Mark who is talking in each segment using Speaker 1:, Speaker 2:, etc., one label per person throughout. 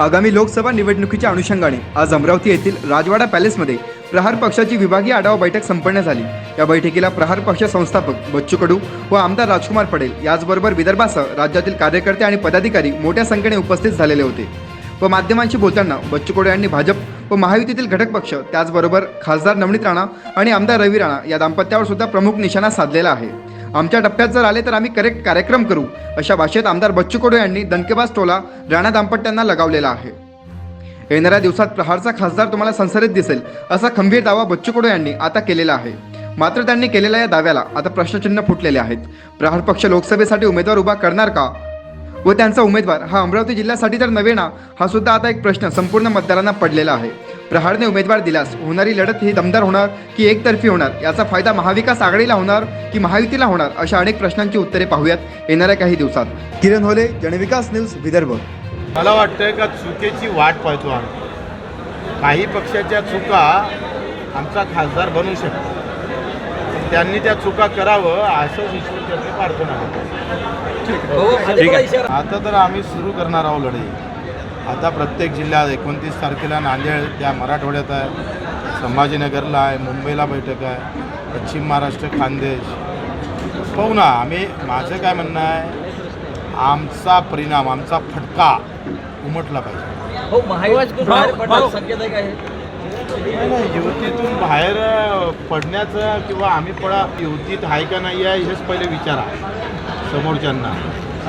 Speaker 1: आगामी लोकसभा निवडणुकीच्या अनुषंगाने आज अमरावती येथील राजवाडा पॅलेसमध्ये प्रहार पक्षाची विभागीय आढावा बैठक संपन्न झाली. या बैठकीला प्रहार पक्ष संस्थापक बच्चू कडू व आमदार राजकुमार पटेल याचबरोबर विदर्भासह राज्यातील कार्यकर्ते आणि पदाधिकारी मोठ्या संख्येने उपस्थित झालेले होते. व माध्यमांशी बोलताना बच्चू कडू यांनी भाजप व महायुतीतील घटक पक्ष त्याचबरोबर खासदार नवनीत राणा आणि आमदार रवी राणा या दाम्पत्यावर सुद्धा प्रमुख निशाणा साधलेला आहे. आमच्या टप्प्यात जर आले तर आम्ही करेक्ट कार्यक्रम करू. अशा भाषेत आमदार बच्चू कडू यांनी दणकेबाज टोला राणा दाम्पत्यांना लगावलेला आहे. येणाऱ्या दिवसात प्रहारचा खासदार तुम्हाला संसदेत दिसेल असा खंबीर दावा बच्चू कडू यांनी आता केलेला आहे. मात्र त्यांनी केलेल्या या दाव्याला आता प्रश्नचिन्ह फुटलेले आहेत. प्रहार पक्ष लोकसभेसाठी उमेदवार उभा करणार का? व त्यांचा उमेदवार हा अमरावती जिल्ह्यासाठी तर नव्हे ना हा सुद्धा आता एक प्रश्न संपूर्ण मतदारांना पडलेला आहे. प्रहारने उमेदवार दिल्यास होणारी लढत ही दमदार होणार की एकतर्फी होणार? याचा फायदा महाविकास आघाडीला होणार की महायुतीला होणार? अशा अनेक प्रश्नांची उत्तरे पाहूयात येणाऱ्या काही दिवसात. किरण होले जनविकास न्यूज विदर्भ.
Speaker 2: मला वाटतंय का चुकीची वाट पाहतो आम्ही. काही पक्षाच्या चुका आमचा खासदार बनू शकतो. त्यांनी त्या चुका करावं असं ईश्वर चरणी प्रार्थना करतो आता तर आम्ही सुरू करणार आहोत लढाई. आता प्रत्येक जिल्ह्यात एकोणतीस तारखेला नांदेड त्या मराठवाड्यात आहे संभाजीनगरला आहे मुंबईला बैठक आहे पश्चिम महाराष्ट्र खानदेश. पाहू ना आम्ही माझं काय म्हणणं आहे आमचा परिणाम आमचा फटका उमटला पाहिजे.
Speaker 3: हो आहे
Speaker 2: नाही, नाही, युतीतून बाहेर पडण्याचं किंवा आम्ही पडा युतीत आहे का नाही आहे हेच पहिले विचारा समोरच्यांना.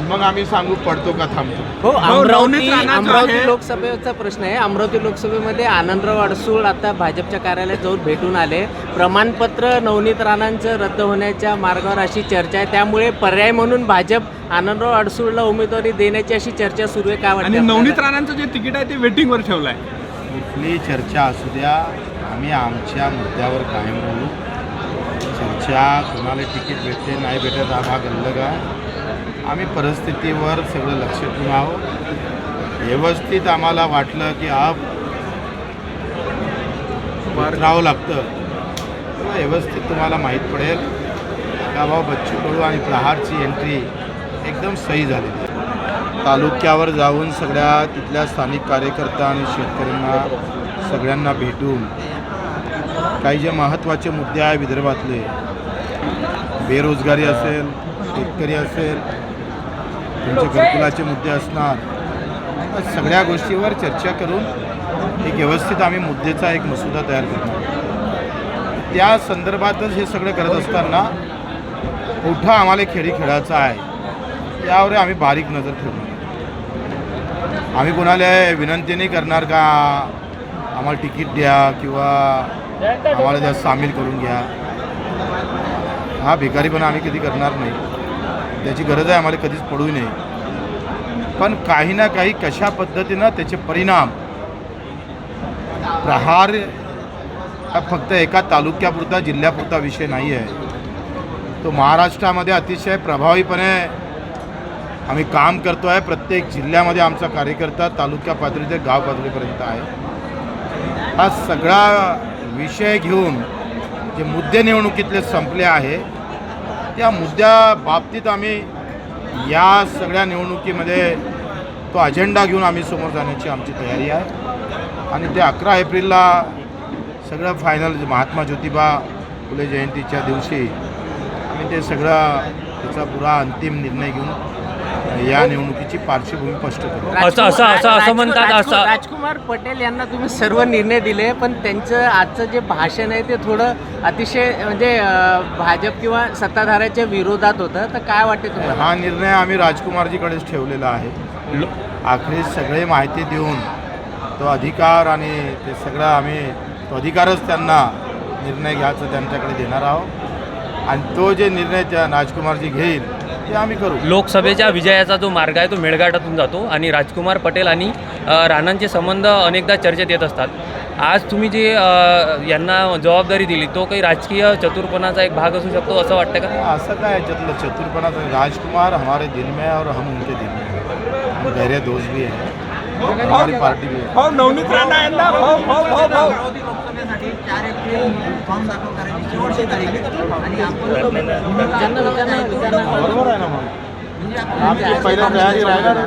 Speaker 2: मग आम्ही सांगू पडतो का थांबतो.
Speaker 3: हो अमरावती अमरावती लोकसभेचा प्रश्न आहे. अमरावती लोकसभेमध्ये आनंदराव अडसूळ आता भाजपच्या कार्यालयात जाऊन भेटून आले. प्रमाणपत्र नवनीत राणांचं रद्द होण्याच्या मार्गावर अशी चर्चा आहे. त्यामुळे पर्याय म्हणून भाजप आनंदराव अडसूळला उमेदवारी देण्याची अशी चर्चा सुरू आहे. काय
Speaker 4: आणि
Speaker 3: वाटतं
Speaker 4: नवनीत? राणांचं जे तिकीट आहे ते वेटिंगवर ठेवलं आहे
Speaker 2: कुठली चर्चा असू द्या आम्ही आमच्या मुद्द्यावर कायम राहू. चर्चा कोणाला तिकीट भेटते नाही भेटत हा भाग अलग आहे. आम्ही परिस्थितीवर सगळं लक्ष ठेवून आहोत. व्यवस्थित आम्हाला वाटलं की अब राहावं लागतं. व्यवस्थित तुम्हाला माहीत पडेल. का भाऊ बच्चू कडू आणि प्रहारची एंट्री एकदम सही झालेली आहे. तालुक्यावर जाऊन सगळ्या तिथल्या स्थानिक कार्यकर्ता आणि शेतकऱ्यांना सगळ्यांना भेटून काही जे महत्त्वाचे मुद्दे आहे विदर्भातले बेरोजगारी असेल शेतकरी असेल तुमचे घरकुलाचे मुद्दे असणार सगळ्या गोष्टीवर चर्चा करून एक व्यवस्थित आम्ही मुद्देचा एक मसुदा तयार करणार त्या संदर्भातच हे सगळं करत असताना मोठा आम्हाला खेळी खेळायचा आहे. यावर आम्ही बारीक नजर ठेवणार आम्ही कोणाला विनंती नाही करणार का? आम्हाला तिकीट द्या किंवा आम्हाला त्यात सामील करून घ्या. हा भिकारीपणा आम्ही कधी करणार नाही. त्याची गरज आहे आम्हाला कधीच पडू नये. पण काही ना काही कशा पद्धतीनं त्याचे परिणाम प्रहार हा फक्त एका तालुक्यापुरता जिल्ह्यापुरता विषय नाही आहे तो महाराष्ट्रामध्ये अतिशय प्रभावीपणे आम्ही काम करतो आहे. प्रत्येक जिल्ह्यामध्ये आमचा कार्यकर्ता तालुक्या पातळी ते गाव पातळीपर्यंत आहे. हा सगळा विषय घेऊन जे मुद्दे निवडणुकीतले संपले आहे त्या मुद्द्या बाबतीत आम्ही या सगळ्या निवडणुकीमध्ये तो अजेंडा घेऊन आम्ही समोर जाण्याची आमची तयारी आहे. आणि ते अकरा एप्रिलला सगळं फायनल महात्मा ज्योतिबा फुले जयंतीच्या दिवशी आम्ही ते सगळं त्याचा पुरा अंतिम निर्णय घेऊन या निवडणुकीची पार्श्वभूमी स्पष्ट करू.
Speaker 5: असं- असं- असं- असं म्हणतात,
Speaker 3: राजकुमार-
Speaker 5: असं-
Speaker 3: राजकुमार पटेल यांना तुम्ही सर्व निर्णय दिले पण त्यांचं आजचं जे भाषण आहे ते थोडं अतिशय म्हणजे भाजप किंवा सत्ताधाऱ्याच्या विरोधात होतं. तर काय वाटते तुम्हाला?
Speaker 2: हा निर्णय आम्ही राजकुमारजीकडेच ठेवलेला आहे. आखरी सगळे माहिती देऊन तो अधिकार आणि ते सगळं आम्ही तो अधिकारच त्यांना निर्णय घ्यायचा त्यांच्याकडे देणार आहोत. आणि तो जे निर्णय त्या राजकुमारजी घेईल ते आम्ही करू
Speaker 5: लोकसभेच्या विजयाचा जो मार्ग आहे तो मेळघाटातून जातो आणि राजकुमार पटेल आणि राणांचे संबंध अनेकदा चर्चेत येत असतात आज तुम्ही जे यांना जबाबदारी दिली तो काही राजकीय चतुरपणाचा एक भाग असू शकतो असं वाटतं का
Speaker 2: असं काय याच्यातलं चतुरपणा राजकुमार हमारे दिल में है और हम उनके दिल में हैं। हम गहरे दोस्त भी हैं हमारी पार्टी भी है आहे. आमची पहिल्या तयारी राहिणार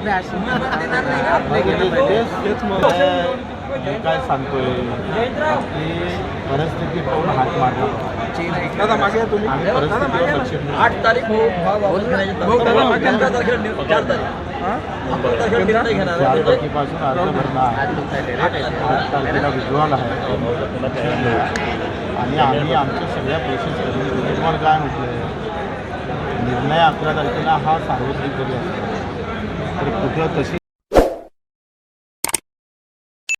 Speaker 2: काय सांगतोय? परिस्थिती पाहून हात मारला.
Speaker 4: दादा मागे या तुम्ही.
Speaker 2: आम्ही परिस्थितीवर लक्ष देऊ.
Speaker 6: आठ तारीख हो. भाऊ चार तारीख.
Speaker 2: चार तारखेपासून अर्ज भरणं आहे आठ तारखेला विड्रॉल आहे आणि आम्ही आमच्या सगळ्या प्रोसेस करून तुम्हाला काय म्हटलं निर्णय अकरा तारखेला हा सार्वत्रिक जरी असतो तर कुठं तशी